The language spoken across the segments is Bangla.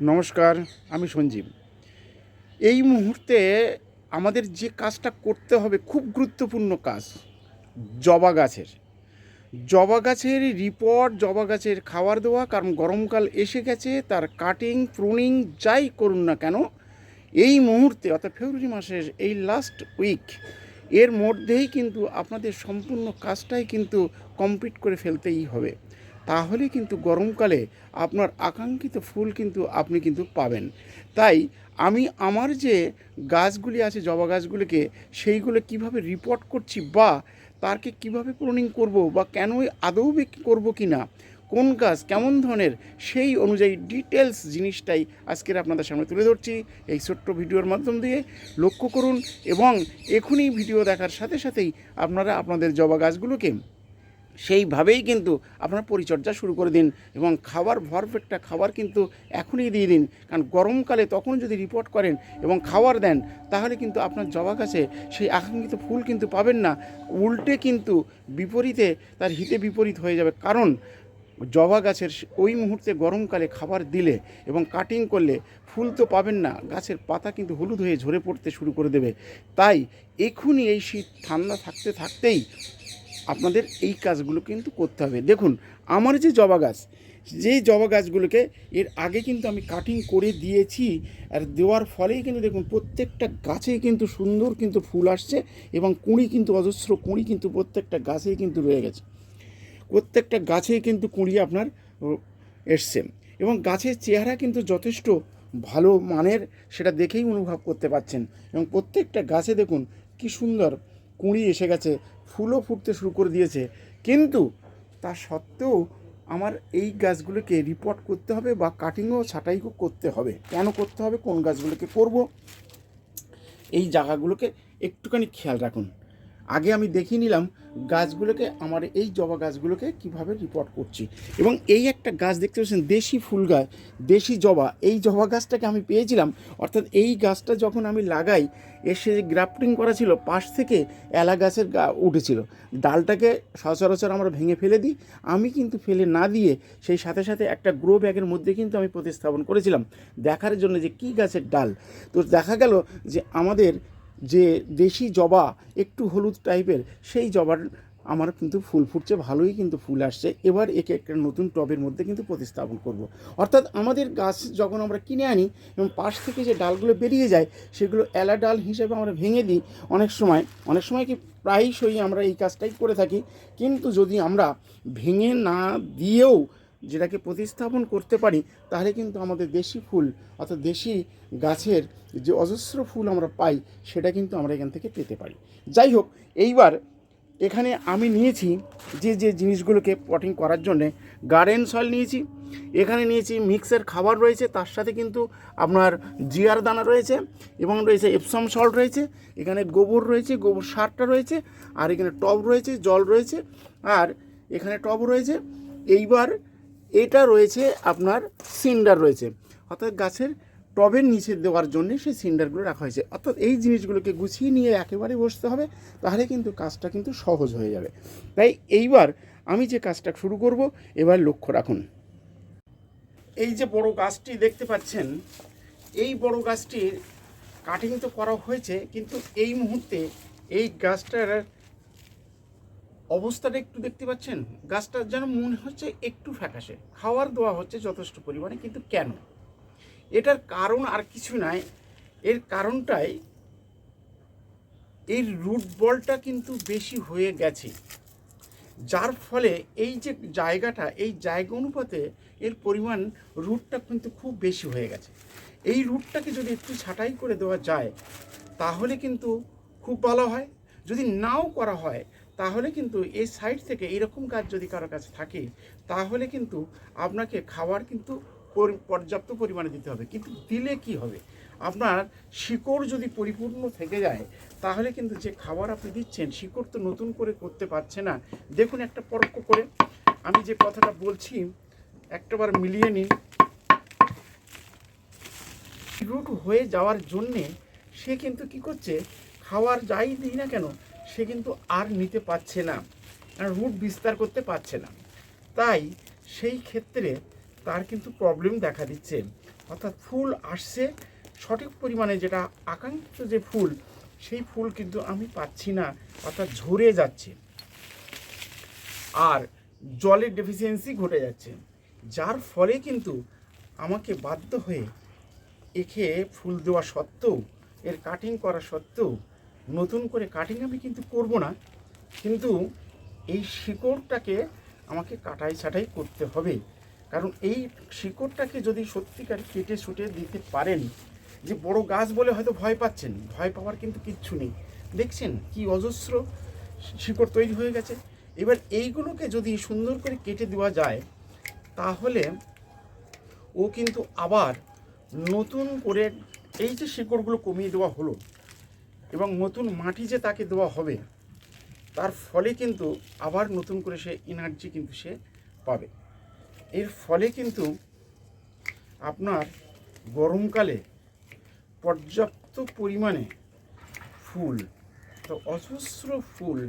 নমস্কার, আমি সঞ্জীব। এই মুহূর্তে আমাদের যে কাজটা করতে হবে, খুব গুরুত্বপূর্ণ কাজ, জবা গাছের। জবা গাছের রিপোর্ট জবা গাছের খাবার দেওয়া, কারণ গরমকাল এসে গেছে, তার কাটিং প্রুনিং যাই করুন না কেন, এই মুহূর্তে, অর্থাৎ ফেব্রুয়ারি মাসের এই লাস্ট উইক এর মধ্যেই কিন্তু আপনাদের সম্পূর্ণ কাজটাই কিন্তু কমপ্লিট করে ফেলতেই হবে। তাহলে কিন্তু গরমকালে আপনার আকাঙ্ক্ষিত ফুল কিন্তু আপনি কিন্তু পাবেন। তাই আমি আমার যে গাছগুলি আছে, জবা গাছগুলিকে, সেইগুলো কীভাবে রিপোর্ট করছি বা তারকে কীভাবে প্রুনিং করব বা কেন আদৌ করব কি না কোন গাছ কেমন ধরনের, সেই অনুযায়ী ডিটেলস জিনিসটাই আজকের আপনাদের সামনে তুলে ধরছি। এই ছোট্ট ভিডিওর মাধ্যম দিয়ে লক্ষ্য করুন এবং এখনই ভিডিও দেখার সাথে সাথেই আপনারা আপনাদের জবা গাছগুলোকে সেইভাবেই কিন্তু আপনার পরিচর্যা শুরু করে দিন এবং খাবার ভরপেটটা খাবার কিন্তু এখনই দিয়ে দিন। কারণ গরমকালে তখন যদি রিপোর্ট করেন এবং খাবার দেন, তাহলে কিন্তু আপনার জবা গাছে সেই আকাঙ্ক্ষিত ফুল কিন্তু পাবেন না। উল্টে কিন্তু বিপরীতে তার হিতে বিপরীত হয়ে যাবে। কারণ জবা গাছের ওই মুহূর্তে গরমকালে খাবার দিলে এবং কাটিং করলে ফুল তো পাবেন না, গাছের পাতা কিন্তু হলুদ হয়ে ঝরে পড়তে শুরু করে দেবে। তাই এখনই এই শীত ঠান্ডা থাকতে থাকতেই আপনাদের এই কাজগুলো কিন্তু করতে হবে। দেখুন, আমার যে জবা গাছ, যেই জবা গাছগুলোকে এর আগে কিন্তু আমি কাটিং করে দিয়েছি আর দেওয়ার ফলেই কিন্তু দেখুন, প্রত্যেকটা গাছেই কিন্তু সুন্দর কিন্তু ফুল আসছে এবং কুঁড়ি কিন্তু, অজস্র কুঁড়ি কিন্তু প্রত্যেকটা গাছেই কিন্তু রয়ে গেছে। প্রত্যেকটা গাছেই কিন্তু কুঁড়ি আপনার এসছে এবং গাছের চেহারা কিন্তু যথেষ্ট ভালো মানের, সেটা দেখেই অনুভব করতে পারছেন। এবং প্রত্যেকটা গাছে দেখুন, কি সুন্দর কুঁড়ি এসে গেছে ফুলও ফুটতে শুরু করে দিয়েছে। কিন্তু তা সত্ত্বেও আমার এই গাছগুলোকে রিপোর্ট করতে হবে বা কাটিংও ছাটাইও করতে হবে। কেন করতে হবে? কোন গাছগুলোকে করব? এই জায়গাগুলোকে একটুখানি খেয়াল রাখুন। আগে আমি দেখিয়ে নিলাম গাছগুলোকে, আমার এই জবা গাছগুলোকে কীভাবে রিপোর্ট করছি। এবং এই একটা গাছ দেখতে পাচ্ছেন, দেশি ফুল গাছ, দেশি জবা। এই জবা গাছটাকে আমি পেয়েছিলাম, অর্থাৎ এই গাছটা যখন আমি লাগাই, এসে যে গ্রাফটিং করা ছিল, পাশ থেকে এলা গাছের গা উঠেছিল। ডালটাকে সচরাচর আমরা ভেঙে ফেলে দিই, আমি কিন্তু ফেলে না দিয়ে সেই সাথে সাথে একটা গ্রো ব্যাগের মধ্যে কিন্তু আমি প্রতিস্থাপন করেছিলাম, দেখার জন্য যে কী গাছের ডাল। তো দেখা গেল যে আমাদের যে দেশি জবা একটু হলুদ টাইপের সেই জবার আমার কিন্তু ফুল ফুটছে, ভালোই কিন্তু ফুল আসছে। এবার একে একটা নতুন টবের মধ্যে কিন্তু প্রতিস্থাপন করব। অর্থাৎ আমাদের গাছ যখন আমরা কিনে আনি এবং পাশ থেকে যে ডালগুলো বেরিয়ে যায়, সেগুলো এলা ডাল হিসেবে আমরা ভেঙে দিই অনেক সময়। অনেক সময় কি প্রায়শই আমরা এই কাজটাই করে থাকি। কিন্তু যদি আমরা ভেঙে না দিয়েও যেটাকে প্রতিস্থাপন করতে পারি, তাহলে কিন্তু আমাদের দেশি ফুল, অর্থাৎ দেশি গাছের যে অজস্র ফুল আমরা পাই, সেটা কিন্তু আমরা এখান থেকে পেতে পারি। যাই হোক, এইবার এখানে আমি নিয়েছি যে যে জিনিসগুলোকে পটিং করার জন্যে গার্ডেন সয়েল নিয়েছি। এখানে নিয়েছি মিক্সের খাবার রয়েছে, তার সাথে কিন্তু আপনার জিয়ার দানা রয়েছে এবং রয়েছে এপসম সল্ট রয়েছে, এখানে গোবর রয়েছে, গোবর সারটা রয়েছে, আর এখানে টব রয়েছে, জল রয়েছে, আর এখানে টব রয়েছে। এইবার এটা রয়েছে আপনার সিন্ডার রয়েছে। অর্থাৎ গাছের টবের নিচে দেওয়ার জন্য সেই সিন্ডারগুলো রাখা হয়েছে। অর্থাৎ এই জিনিসগুলোকে গুছিয়ে নিয়ে একেবারে বসতে হবে, তাহলে কিন্তু কাজটা কিন্তু সহজ হয়ে যাবে। তাই এইবার আমি যে কাজটা শুরু করব, এবার লক্ষ্য রাখুন। এই যে বড় গাছটি দেখতে পাচ্ছেন, এই বড় গাছটির কাটিং তো করা হয়েছে, কিন্তু এই মুহূর্তে এই গাছটার অবস্থাটা একটু দেখতে পাচ্ছেন? গাছটা যেন মনে হচ্ছে একটু ফ্যাকাশে। খাওয়ার দেওয়া হচ্ছে যথেষ্ট পরিমাণে, কিন্তু কেন? এটার কারণ আর কিছু নাই। এর কারণটাই এর রুট বলটা কিন্তু বেশি হয়ে গেছে। যার ফলে এই যে জায়গাটা, এই জায়গা অনুপাতে এর পরিমাণ রুটটা কিন্তু খুব বেশি হয়ে গেছে। এই রুটটাকে যদি একটু ছাঁটাই করে দেওয়া যায়, তাহলে কিন্তু খুব ভালো হয়। যদি নাও করা হয় তাহলে কিন্তু এই সাইড থেকে এরকম কাজ যদি কারও কাছে থাকে, তাহলে কিন্তু আপনাকে খাবার কিন্তু পরি- পর্যাপ্ত পরিমাণে দিতে হবে। কিন্তু দিলে কি হবে? আপনার শিকড় যদি পরিপূর্ণ থেকে যায়, তাহলে কিন্তু যে খাবার আপনি দিচ্ছেন, শিকড় তো নতুন করে করতে পারছে না। দেখুন একটা পরোক্ষ করে, আমি যে কথাটা বলছি, একটাবার মিলিয়ে নিন। রুট হয়ে যাওয়ার জন্যে সে কিন্তু কি করছে? খাওয়ার যাই দিই না কেন সে কিন্তু আর নিতে পারছে না রুট বিস্তার করতে পারছে না। তাই সেই ক্ষেত্রে তার কিন্তু প্রবলেম দেখা দিচ্ছে। অর্থাৎ ফুল আসছে, সঠিক পরিমাণে যেটা আকাঙ্ক্ষিত যে ফুল, সেই ফুল কিন্তু আমি পাচ্ছি না, অর্থাৎ ঝরে যাচ্ছে। আর জলের ডেফিসিয়েন্সি ঘটে যাচ্ছে, যার ফলে কিন্তু আমাকে বাধ্য হয়ে একে ফুল দেওয়া সত্ত্বেও, এর কাটিং করা সত্ত্বেও নতুন করে কাটিং আমি কিন্তু করব না, কিন্তু এই শিকড়টাকে আমাকে কাটাই ছাটাই করতে হবে। কারণ এই শিকড়টাকে যদি সত্যিকার কেটে ছুটে দিতে পারেন, যে বড় গাছ বলে হয়তো ভয় পাচ্ছেন, ভয় পাওয়ার কিন্তু কিচ্ছু নেই। দেখছেন কি অজস্র শিকড় তৈরি হয়ে গেছে। এবার এইগুলোকে যদি সুন্দর করে কেটে দেওয়া যায়, তাহলে ও কিন্তু আবার নতুন করে এই যে শিকড়গুলো কমিয়ে দেওয়া হলো এবং নতুন মাটি যে তাকে দেওয়া হবে, তার ফলে কিন্তু আবার নতুন করে সে এনার্জি কিন্তু সে পাবে। এর ফলে কিন্তু আপনার গরমকালে পর্যাপ্ত পরিমাণে ফুল, তো অজস্র ফুল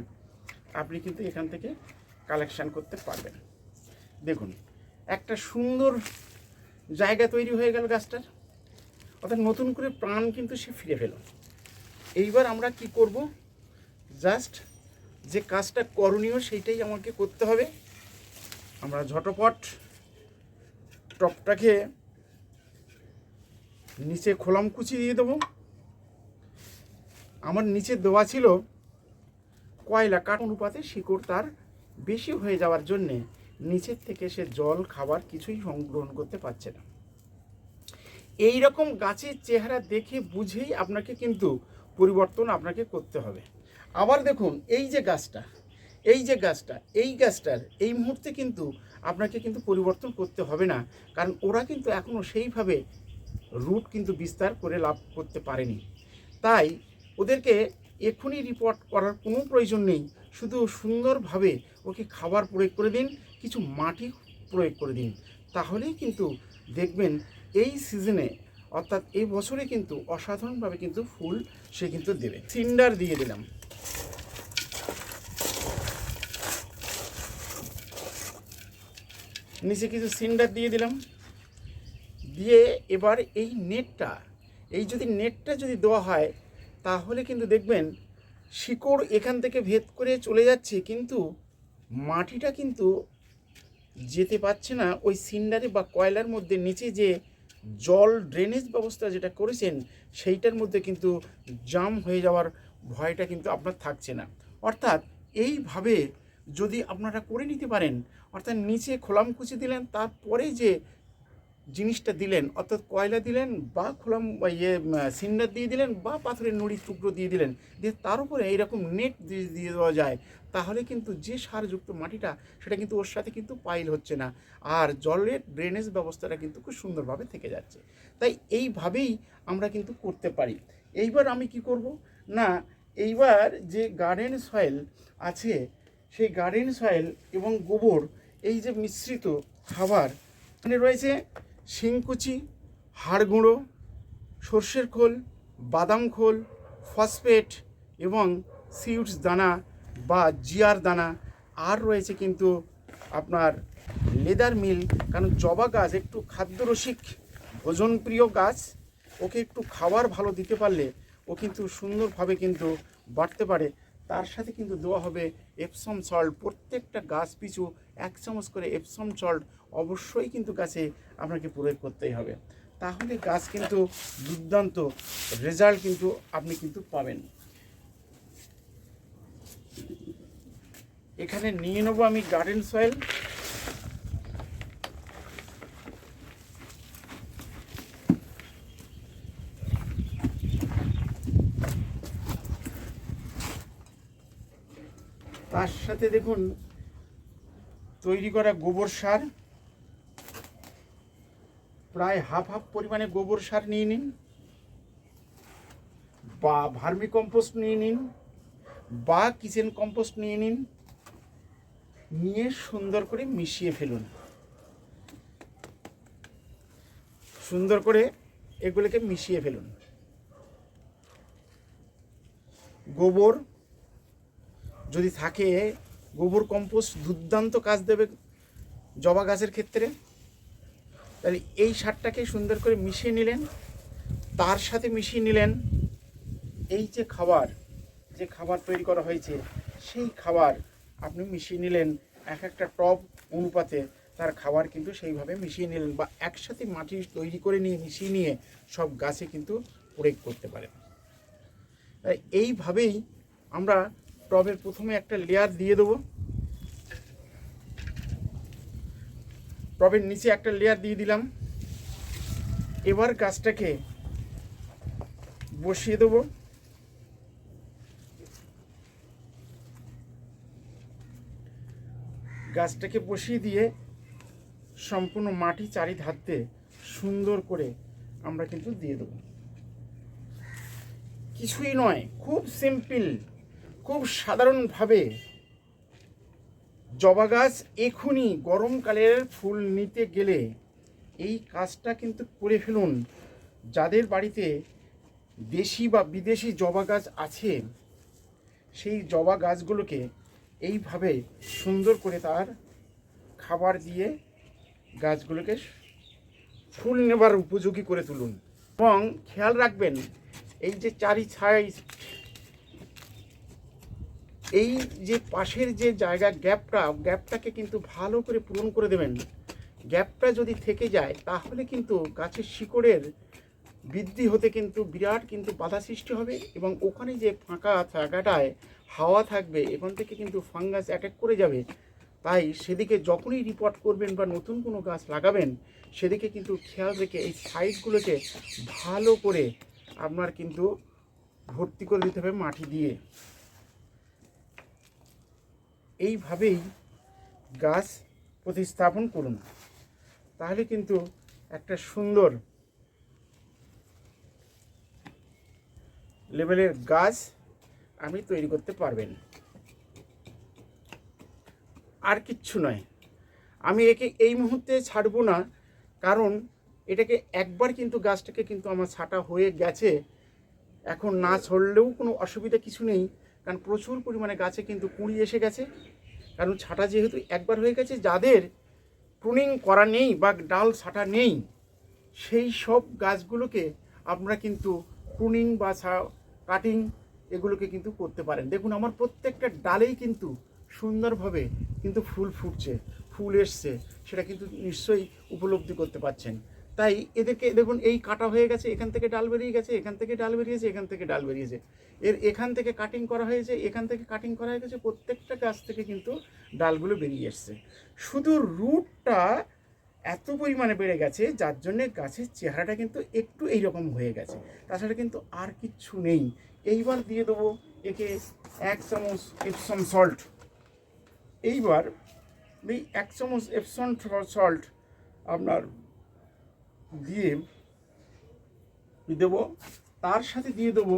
আপনি কিন্তু এখান থেকে কালেকশান করতে পারবেন। দেখুন, একটা সুন্দর জায়গা তৈরি হয়ে গেল গাছটার, অর্থাৎ নতুন করে প্রাণ কিন্তু সে ফিরে পেল। এইবার আমরা কি করব? জাস্ট যে কাজটা করণীয় সেইটাই আমাকে করতে হবে। আমরা ঝটপট টপটাকে নিচে খোলাম, কুচি দিয়ে দেবো। আমার নিচে দেওয়া ছিল কয়লা, কাঠ অনুপাতে শিকড় তার বেশি হয়ে যাওয়ার জন্যে নিচের থেকে সে জল, খাবার কিছুই সংগ্রহণ করতে পারছে না। এই রকম গাছের চেহারা দেখে বুঝেই আপনাকে কিন্তু পরিবর্তন আপনাকে করতে হবে। আবার দেখুন, এই যে গাছটা, এই যে গাছটা, এই গাছটার, এই মুহূর্তে কিন্তু আপনাকে কিন্তু পরিবর্তন করতে হবে না। কারণ ওরা কিন্তু এখনও সেইভাবে রুট কিন্তু বিস্তার করে লাভ করতে পারেনি। তাই ওদেরকে এক্ষুনি রিপোর্ট করার কোনো প্রয়োজন নেই। শুধু সুন্দরভাবে ওকে খাবার প্রয়োগ করে দিন, কিছু মাটি প্রয়োগ করে দিন। তাহলেই কিন্তু দেখবেন এই সিজনে অর্থাৎ এই বছরে কিন্তু অসাধারণভাবে কিন্তু ফুল সে কিন্তু দেবে। সিন্ডার দিয়ে দিলাম। নিচে কিছু সিন্ডার দিয়ে দিলাম। দিয়ে এবার এই নেটটা, এই যদি নেটটা যদি দেওয়া হয়, তাহলে কিন্তু দেখবেন শিকড় এখান থেকে ভেদ করে চলে যাচ্ছে, কিন্তু মাটিটা কিন্তু যেতে পারছে না। ওই সিন্ডারে বা কয়লার মধ্যে নিচে যে জল ড্রেনেজ ব্যবস্থা যেটা করেছেন, সেইটার মধ্যে কিন্তু জাম হয়ে যাওয়ার ভয়টা কিন্তু আপনার থাকছে না। অর্থাৎ এইভাবে যদি আপনারা করে নিতে পারেন, অর্থাৎ নিচে খোলামকুচি দিলেন, তারপরে যে জিনিসটা দিলেন, অর্থাৎ কয়লা দিলেন বা খোলাম ইয়ে সিন্ডার দিয়ে দিলেন বা পাথরের নুড়ির টুকরো দিয়ে দিলেন, দিয়ে তার উপরে এইরকম নেট দিয়ে দিয়ে দেওয়া যায়, তাহলে কিন্তু যে সারযুক্ত মাটিটা, সেটা কিন্তু ওর সাথে কিন্তু পাইল হচ্ছে না। আর জলের ড্রেনেজ ব্যবস্থাটা কিন্তু খুব সুন্দরভাবে থেকে যাচ্ছে। তাই এইভাবেই আমরা কিন্তু করতে পারি। এইবার আমি কি করব? না, এইবার যে গার্ডেন সয়েল আছে, সেই গার্ডেন সয়েল এবং গোবর, এই যে মিশ্রিত খাবার, এখানে রয়েছে শিংকুচি হাড় গুঁড়ো সর্ষের খোল, বাদাম খোল, ফসফেট এবং সিউডস দানা বা জিয়ার দানা আর রয়েছে কিন্তু আপনার লেদার মিল। কারণ জবা গাছ একটু খাদ্যরসিক, ভোজনপ্রিয় গাছ। ওকে একটু খাবার ভালো দিতে পারলে ও কিন্তু সুন্দরভাবে কিন্তু বাড়তে পারে। তার সাথে কিন্তু দেওয়া হবে এপসম সল্ট। প্রত্যেকটা গাছ পিছু এক চামচ করে এপসম সল্ট অবশ্যই কিন্তু গাছে আপনাকে প্রয়োগ করতেই হবে। তাহলে গাছ কিন্তু দুর্দান্ত রেজাল্ট কিন্তু আপনি কিন্তু পাবেন। এখানে নিয়ে নেব আমি গার্ডেন সয়েল। তার সাথে দেখুন, তৈরি করা গোবর সার। প্রায় হাফ হাফ পরিমাণে গোবর সার নিয়ে নিন, বা ভার্মি কম্পোস্ট নিয়ে নিন, বা কিচেন কম্পোস্ট নিয়ে নিন, নিয়ে সুন্দর করে মিশিয়ে ফেলুন। সুন্দর করে এগুলোকে মিশিয়ে ফেলুন। গোবর যদি থাকে, গোবর কম্পোস্ট দুর্দান্ত কাজ দেবে জবা গাছের ক্ষেত্রে। তাহলে এই সারটাকে সুন্দর করে মিশিয়ে নিলেন, তার সাথে মিশিয়ে নিলেন। এই যে খাবার যে খাবার তৈরি করা হয়েছে, সেই খাবার আপনি মিশিয়ে নিলেন, এক একটা টব অনুপাতে তার খাবার কিন্তু সেইভাবে মিশিয়ে নিলেন বা একসাথে মাটি তৈরি করে নিয়ে, মিশিয়ে নিয়ে সব গাছে কিন্তু প্রয়োগ করতে পারেন। এইভাবেই আমরা টবের প্রথমে একটা লেয়ার দিয়ে দেবো। টবের নিচে একটা লেয়ার দিয়ে দিলাম। এবার গাছটাকে বসিয়ে দেবো। গাছটাকে বসিয়ে দিয়ে সম্পূর্ণ মাটি চারি ধারতে সুন্দর করে আমরা কিন্তু দিয়ে দেবো। কিছুই নয়, খুব সিম্পল খুব সাধারণভাবে জবা গাছ এখনই গরমকালের ফুল নিতে গেলে এই কাজটা কিন্তু করে ফেলুন। যাদের বাড়িতে দেশি বা বিদেশি জবা গাছ আছে, সেই জবা গাছগুলোকে এইভাবে সুন্দর করে তার খাবার দিয়ে গাছগুলোকে ফুল নেবার উপযোগী করে তুলুন। এবং খেয়াল রাখবেন, এই যে চারি ছাই এই যে পাশের যে জায়গা গ্যাপটা, গ্যাপটাকে কিন্তু ভালো করে পূরণ করে দেবেন। গ্যাপটা যদি থেকে যায়, তাহলে কিন্তু গাছের শিকড়ের বৃদ্ধি হতে কিন্তু বিরাট কিন্তু বাধা সৃষ্টি হবে এবং ওখানে যে ফাঁকা জায়গাটায় হাওয়া থাকবে, এখান থেকে কিন্তু ফাঙ্গাস অ্যাটাক করে যাবে। তাই সেদিকে যখনই রিপোর্ট করবেন বা নতুন কোনো গাছ লাগাবেন, সেদিকে কিন্তু খেয়াল রেখে এই সাইডগুলোকে ভালো করে আপনার কিন্তু ভর্তি করে দিতে হবে মাটি দিয়ে। এইভাবেই গাছ প্রতিস্থাপন করুন। তাহলে কিন্তু একটা সুন্দর লেভেলের গাছ আপনি তৈরি করতে পারবেন। আর কিচ্ছু নয়। আমি একে এই মুহূর্তে ছাড়বো না, কারণ এটাকে একবার কিন্তু গাছটাকে কিন্তু আমার ছাটা হয়ে গেছে। এখন না ছড়লেও কোনো অসুবিধা কিছু নেই। কারণ প্রচুর পরিমাণে গাছে কিন্তু কুঁড়ি এসে গেছে। কারণ ছাটা যেহেতু একবার হয়ে গেছে, যাদের প্রুনিং করা নেই বা ডাল ছাটা নেই, সেই সব গাছগুলোকে আপনারা কিন্তু প্রুনিং বা কাটিং এগুলোকে কিন্তু করতে পারেন। দেখুন, আমার প্রত্যেকটা ডালেই কিন্তু সুন্দরভাবে কিন্তু ফুল ফুটছে, ফুল এসছে, সেটা কিন্তু নিশ্চয়ই উপলব্ধি করতে পারছেন। তাই এদেরকে, দেখুন, এই কাটা হয়ে গেছে, এখান থেকে ডাল বেরিয়ে গেছে, এখান থেকে ডাল বেরিয়েছে, এখান থেকে ডাল বেরিয়েছে। এর এখান থেকে কাটিং করা হয়েছে, এখান থেকে কাটিং করা হয়ে গেছে, প্রত্যেকটা গাছ থেকে কিন্তু ডালগুলো বেরিয়ে এসছে। শুধু রুটটা এত পরিমাণে বেড়ে গেছে, যার জন্যে গাছের চেহারাটা কিন্তু একটু এইরকম হয়ে গেছে। তাছাড়া কিন্তু আর কিচ্ছু নেই। এইবার দিয়ে দেবো একে এক চামচ এপসম সল্ট এইবার এই এক চামচ এপসন সল্ট আপনার দিয়ে দেবো? তার সাথে দিয়ে দেবো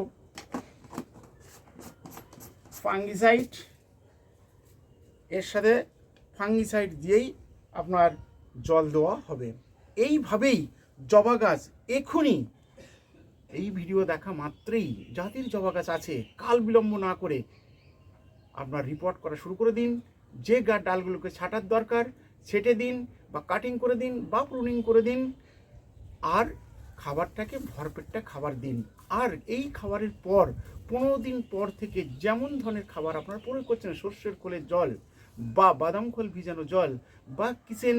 ফাঙ্গিসাইড এর সাথে ফাঙ্গিসাইড দিয়েই আপনার জল দেওয়া হবে। এইভাবেই জবা গাছ এখনই এই ভিডিও দেখা মাত্রই। জাতির জবা গাছ আছে, কাল বিলম্ব না করে আপনার রিপোর্ট করা শুরু করে দিন। যে গা ডালগুলোকে ছাটার দরকার, ছেটে দিন বা কাটিং করে দিন বা প্রুনিং করে দিন। আর খাবারটাকে ভরপেটটা খাবার দিন। আর এই খাবারের পর, পনেরো দিন পর থেকে যেমন ধরনের খাবার আপনারা প্রয়োগ করছেন, সর্ষের খোলের জল বা বাদাম খোল ভিজানো জল বা কিচেন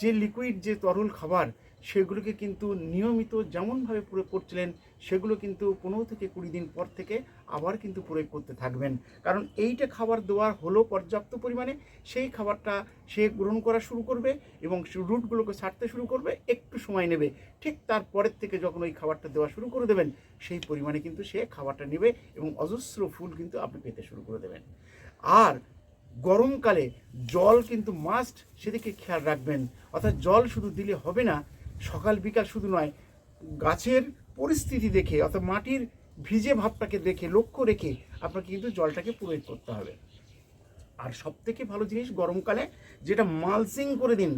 যে লিকুইড যে তরল খাবার সেগুলোকে কিন্তু নিয়মিত যেমনভাবে প্রয়োগ করছিলেন, সেগুলো কিন্তু পনেরো থেকে কুড়ি দিন পর থেকে আবার কিন্তু প্রয়োগ করতে থাকবেন। কারণ এইটা খাবার দেওয়ার হলো পর্যাপ্ত পরিমাণে সেই খাবারটা সে গ্রহণ করা শুরু করবে এবং রুটগুলোকে ছাড়তে শুরু করবে, একটু সময় নেবে। ঠিক তারপরের থেকে যখন ওই খাবারটা দেওয়া শুরু করে দেবেন, সেই পরিমাণে কিন্তু সে খাবারটা নেবে এবং অজস্র ফুল কিন্তু আপনি পেতে শুরু করে দেবেন। আর গরমকালে জল কিন্তু মাস্ট সেদিকে খেয়াল রাখবেন। অর্থাৎ জল শুধু দিলে হবে না সকাল বিকাল শুধু নয়, গাছের পরিস্থিতি দেখে অর্থাৎ মাটির ভিজে ভাবটাকে দেখে, লক্ষ্য রেখে আপনাকে কিন্তু জলটাকে প্রয়োগ করতে হবে। আর সবথেকে ভালো জিনিস গরমকালে যেটা মালসিং করে দিন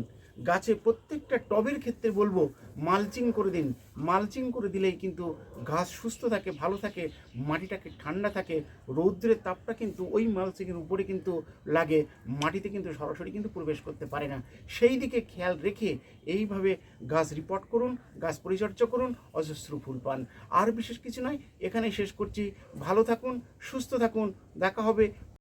গাছে প্রত্যেকটা টবের ক্ষেত্রে বলব, মালচিং করে দিন। মালচিং করে দিলেই কিন্তু গাছ সুস্থ থাকে, ভালো থাকে, মাটিটাকে ঠান্ডা থাকে। রৌদ্রের তাপটা কিন্তু ওই মালচিংয়ের উপরে কিন্তু লাগে, মাটিতে কিন্তু সরাসরি কিন্তু প্রবেশ করতে পারে না। সেই দিকে খেয়াল রেখে এইভাবে গাছ রিপোর্ট করুন, গাছ পরিচর্যা করুন, অজস্র ফুল পান। আর বিশেষ কিছু নয়, এখানেই শেষ করছি। ভালো থাকুন, সুস্থ থাকুন, দেখা হবে।